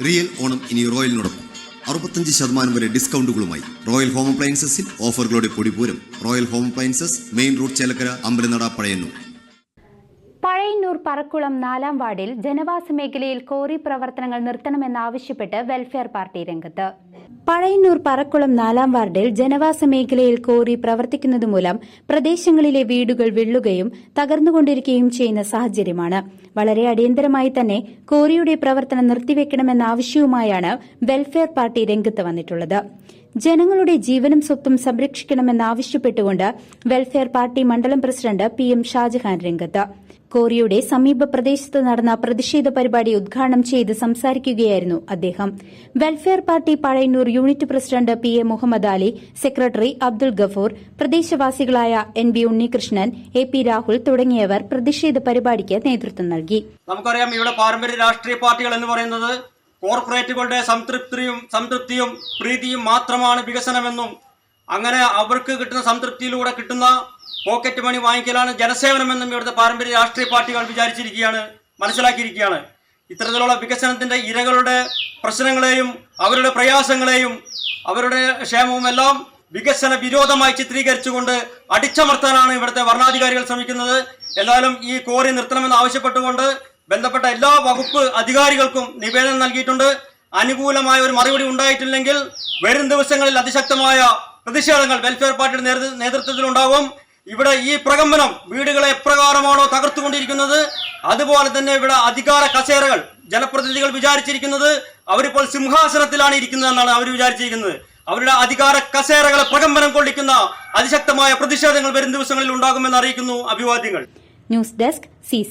Real Onam ഇനി റോയലിനോടൊപ്പം. അറുപത്തഞ്ച് ശതമാനം വരെ ഡിസ്കൗണ്ടുകളുമായി റോയൽ ഹോം അപ്ലയൻസസിൽ ഓഫറുകളുടെ പൊടിപൂരം. Royal home appliances main road Chelakkara Ambalanada Pazhayannur. Pazhayannur Parakkulam നാലാം വാർഡിൽ ജനവാസ മേഖലയിൽ കോറി പ്രവർത്തനങ്ങൾ നിർത്തണമെന്നാവശ്യപ്പെട്ട് വെൽഫെയർ പാർട്ടി രംഗത്ത്. പഴയന്നൂർ പറക്കുളം നാലാം വാർഡിൽ ജനവാസ മേഖലയിൽ കോറി പ്രവർത്തിക്കുന്നത് മൂലം പ്രദേശങ്ങളിലെ വീടുകൾ വെള്ളുകയും തകർന്നുകൊണ്ടിരിക്കുകയും ചെയ്യുന്ന സാഹചര്യമാണ്. വളരെ അടിയന്തരമായി തന്നെ കോറിയുടെ പ്രവർത്തനം നിർത്തിവെക്കണമെന്ന ആവശ്യവുമായാണ് വെൽഫെയർ പാർട്ടി രംഗത്ത് വന്നിട്ടുള്ളത്. ജനങ്ങളുടെ ജീവനും സ്വത്തും സംരക്ഷിക്കണമെന്നാവശ്യപ്പെട്ടുകൊണ്ട് വെൽഫെയർ പാർട്ടി മണ്ഡലം പ്രസിഡന്റ് പി എം ഷാജഹാൻ രംഗത്ത്. കോറിയുടെ സമീപ പ്രദേശത്ത് നടന്ന പ്രതിഷേധ പരിപാടി ഉദ്ഘാടനം ചെയ്ത് സംസാരിക്കുകയായിരുന്നു അദ്ദേഹം. Welfare party Pazhayannur unit president P A Muhammad Ali secretary Abdul Gafoor പ്രദേശവാസികളായ N B Unnikrishnan A P Rahul തുടങ്ങിയവർ പ്രതിഷേധ പരിപാടിക്ക് നേതൃത്വം നൽകി. നമുക്കറിയാം ഇവിടെ പാരമ്പര്യ രാഷ്ട്രീയ പാർട്ടികൾ എന്ന് പറയുന്നത് കോർപ്പറേറ്റുകളുടെ സംതൃപ്തിയും സംതൃപ്തിയും പ്രീതിയും മാത്രമാണ് വികസനമെന്നും അങ്ങനെ അവർക്ക് കിട്ടുന്ന സംതൃപ്തിയിലൂടെ കിട്ടുന്ന പോക്കറ്റ് മണി വാങ്ങിക്കലാണ് ജനസേവനമെന്നും ഇവിടുത്തെ പാരമ്പര്യ രാഷ്ട്രീയ പാർട്ടികൾ വിചാരിച്ചിരിക്കുകയാണ് മനസ്സിലാക്കിയിരിക്കുകയാണ്. ഇത്തരത്തിലുള്ള വികസനത്തിന്റെ ഇരകളുടെ പ്രശ്നങ്ങളെയും അവരുടെ പ്രയാസങ്ങളെയും അവരുടെ ക്ഷേമവും എല്ലാം വികസന വിരോധമായി ചിത്രീകരിച്ചുകൊണ്ട് അടിച്ചമർത്താനാണ് ഇവിടുത്തെ വർണാധികാരികൾ ശ്രമിക്കുന്നത്. എന്നാലും ഈ കോറി നിർത്തണമെന്ന് ആവശ്യപ്പെട്ടുകൊണ്ട് ബന്ധപ്പെട്ട എല്ലാ വകുപ്പ് അധികാരികൾക്കും നിവേദനം നൽകിയിട്ടുണ്ട്. അനുകൂലമായ ഒരു മറുപടി ഉണ്ടായിട്ടില്ലെങ്കിൽ വരും ദിവസങ്ങളിൽ അതിശക്തമായ പ്രതിഷേധങ്ങൾ വെൽഫെയർ പാർട്ടിയുടെ നേതൃത്വത്തിൽ ഉണ്ടാകും ഇവിടെ ഈ പ്രകമ്പനം വീടുകളെ എപ്രകാരമാണോ തകർത്തുകൊണ്ടിരിക്കുന്നത്? അതുപോലെ തന്നെ ഇവിടെ അധികാര കസേരകൾ ജനപ്രതിനിധികൾ വിചാരിച്ചിരിക്കുന്നത് അവരിപ്പോൾ സിംഹാസനത്തിലാണ് ഇരിക്കുന്നതെന്നാണ് അവർ വിചാരിച്ചിരിക്കുന്നത്. അവരുടെ അധികാര കസേരകളെ പ്രകമ്പനം കൊള്ളിക്കുന്ന അതിശക്തമായ പ്രതിഷേധങ്ങൾ വരും ദിവസങ്ങളിൽ ഉണ്ടാകുമെന്ന് അറിയിക്കുന്നു അഭിവാദ്യങ്ങൾ. News desk C